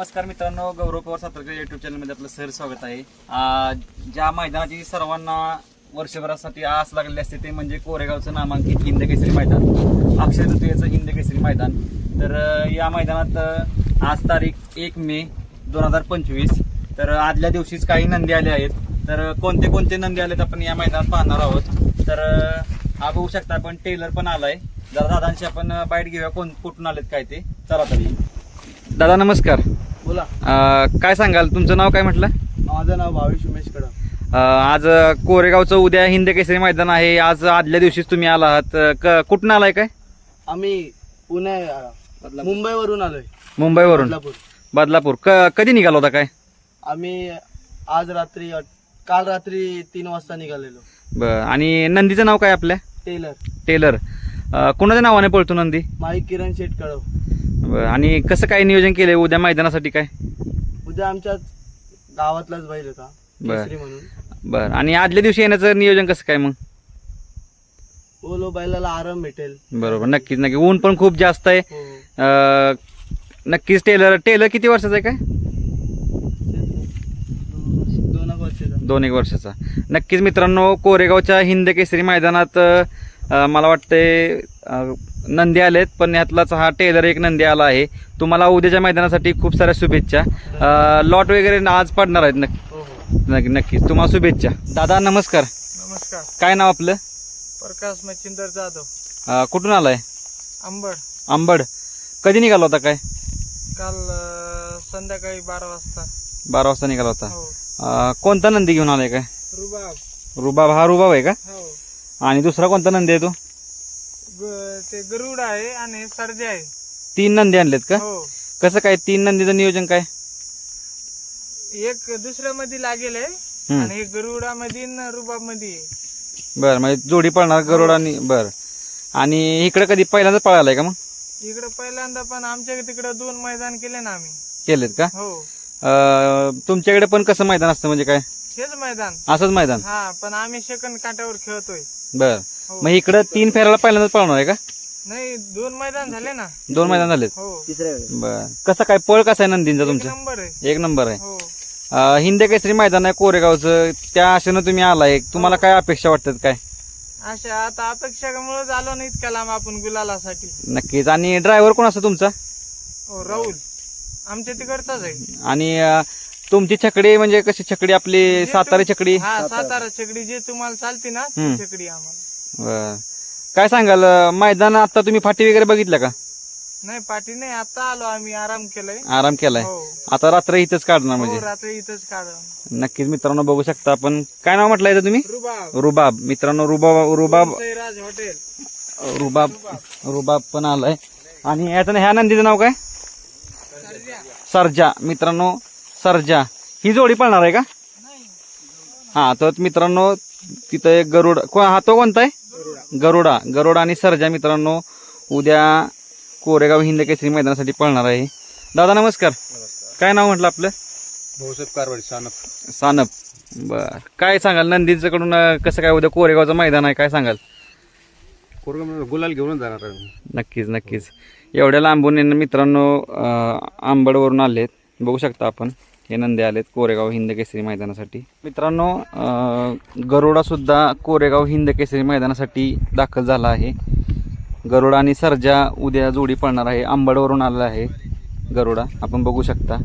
नमस्कार मित्रांनो गौरव पवार सातारकर युट्यूब चॅनलमध्ये आपलं सर स्वागत आहे. ज्या मैदानाची सर्वांना वर्षभरासाठी आस लागलेली असते ते म्हणजे कोरेगावचं नामांकित हिंद केसरी मैदान. अक्षय तृतीयेचं हिंद केसरी मैदान. तर या मैदानात आज तारीख एक मे दोन हजार पंचवीस. तर आदल्या दिवशीच काही नंदी आले आहेत. तर कोणते कोणते नंदी आले आपण या मैदानात पाहणार आहोत. तर हा बघू शकता आपण टेलर पण आलाय. जरा दादांशी आपण बाईट घेऊया. कोण कुठून आलेत काय ते? चला तरी दादा नमस्कार. अ, काय सांगाल? तुमचं नाव काय म्हटलं? माझं नाव भावेश उमेश अ, आज अ, कोरेगावचं उद्या हिंद केसरी मैदान आहे. आज आदल्या दिवशीच तुम्ही आला आहात अ, क- कुठून आलाय काय? आम्ही पुणे मुंबईवरून आलोय. मुंबईवरून? बदलापूर. बदलापूर. क कधी निघाला होता काय? आम्ही आज रात्री काल रात्री तीन वाजता निघालेलो. बर. आणि नंदीचं नाव काय आपल्या? टेलर. टेलर. अ, कोणाच्या नावाने पळतो नंदी? माई किरण शेट कळव बर आणि कसं काय नियोजन केलंय उद्या मैदानासाठी काय? उद्या आमच्याच गावातलाच बैल होता बर. केसरी म्हणून. बर आणि आदल्या दिवशी येण्याचं नियोजन कसं काय मग? ओलो बैलाला आराम भेटेल. बरोबर नक्कीच नक्की ऊन पण खूप जास्त आहे. हो. अ, नक्कीच टेलर टेलर किती वर्षाचा आहे काय? दोन एक वर्षाचा. दोन एक वर्षाचा. नक्कीच मित्रांनो कोरेगावच्या हिंद केसरी मैदानात अ, मला वाटते नंदी आलेत पण यातलाच हा टेलर एक नंदी आला आहे. तुम्हाला उद्याच्या मैदानासाठी खूप साऱ्या शुभेच्छा. लॉट वगैरे आज पडणार आहेत नक्की. हो हो. नक्की नक्कीच तुम्हाला शुभेच्छा. दादा नमस्कार. नमस्कार. काय नाव आपलं? प्रकाश मच्छिंदर जाधव. कुठून आलाय? अंबड. आंबड कधी निघाला होता काय? काल संध्याकाळी बारा वाजता. बारा वाजता निघाला होता. हो. कोणता नंदी घेऊन आलाय काय? रुबाब. रुबाब. हा रुबाब आहे का? आणि दुसरा कोणता नंदी आहे तो? ते गरुड आहे आणि सर्जे आहे. तीन नंदी आणलेत का? हो. कसं काय तीन नंदीचं नियोजन काय? एक दुसऱ्या मध्ये लागेल आहे हम्म. आणि गरुडा मध्ये रुबाबमध्ये बर म्हणजे जोडी पळणार गरुड आणि बर. आणि इकडे कधी पहिल्यांदा पळालाय का मग? इकडे पहिल्यांदा पण आमच्या तिकडे दोन मैदान केले ना आम्ही. केलेत का? हो. अं, तुमच्याकडे पण कसं मैदान असतं म्हणजे काय? हेच मैदान. असंच मैदान? हा पण आम्ही सेकंड काट्यावर खेळतोय. बर. हो. मग इकडं तीन फेऱ्याला पहिल्यांदाच पळणार आहे का? नाही दोन मैदान झाले ना. दोन मैदान झालेत? हो. बर. कसं काय पळ कसा आहे नंदींचा एक तुमचा? नंबर आहे. एक नंबर आहे. हो. अं, हिंद केसरी मैदान आहे कोरेगावचं. त्या आशेनं तुम्ही आलाय. तुम्हाला काय अपेक्षा वाटतात काय? अशा आता अपेक्षामुळे आलो ना इतक्या लांब आपण गुलालासाठी. नक्कीच. आणि ड्रायव्हर कोण असतो तुमचा? हो राहुल. आमच्या तिकडचाच आहे. आणि अं, तुमची छकडी म्हणजे कशी छकडी आपली? सातारा छकडी? हा सातारा छकडी जे तुम्हाला चालते ना ती. छकडी आम्हाला. बर. काय सांगाल अं, मैदान आता तुम्ही फाटी वगैरे बघितलं का? नाही पाठी नाही आता आलो आम्ही आराम केलाय. आराम केलाय. हो. आता रात्र इथंच काढणार हो म्हणजे रात्री इथंच काढ नक्कीच मित्रांनो बघू शकता आपण. काय नाव म्हटलं इथं तुम्ही? रुबाब. रुबाब. मित्रांनो रुबाब रुबाब. सैराज हॉटेल. रुबाब रुबाब पण आलाय. आणि याचं ह्या नंदीचं नाव काय? सरजा मित्रांनो सरजा. ही जोडी पळणार आहे का? हा तर मित्रांनो तिथं एक गरुड को- हा तो कोणता आहे? गरुडा. गरुडा आणि सरजा मित्रांनो उद्या कोरेगाव हिंद केसरी मैदानासाठी पळणार आहे. दादा नमस्कार. काय नाव म्हटलं आपलं? भाऊसाहेब कारवाडी सानप. सानप. बर. काय सांगाल? नंदीचं कडून कसं काय उद्या कोरेगावचं मैदान आहे? काय सांगाल? गुलाल घेऊन जाणार नक्कीच नक्कीच. एवढ्या लांबून मित्रांनो अं, आंबडवरून आलेत. बघू शकता आपण. हे नंदे आलेत कोरेगाव हिंद केसरी मैदानासाठी. मित्रांनो अं, कोरेगाव हिंद केसरी मैदानासाठी दाखल झाला आहे. गरुडा आणि सर्जा उद्या जोडी पळणार आहे. आंबडवरून आलेला आहे गरुडा. आपण बघू शकता.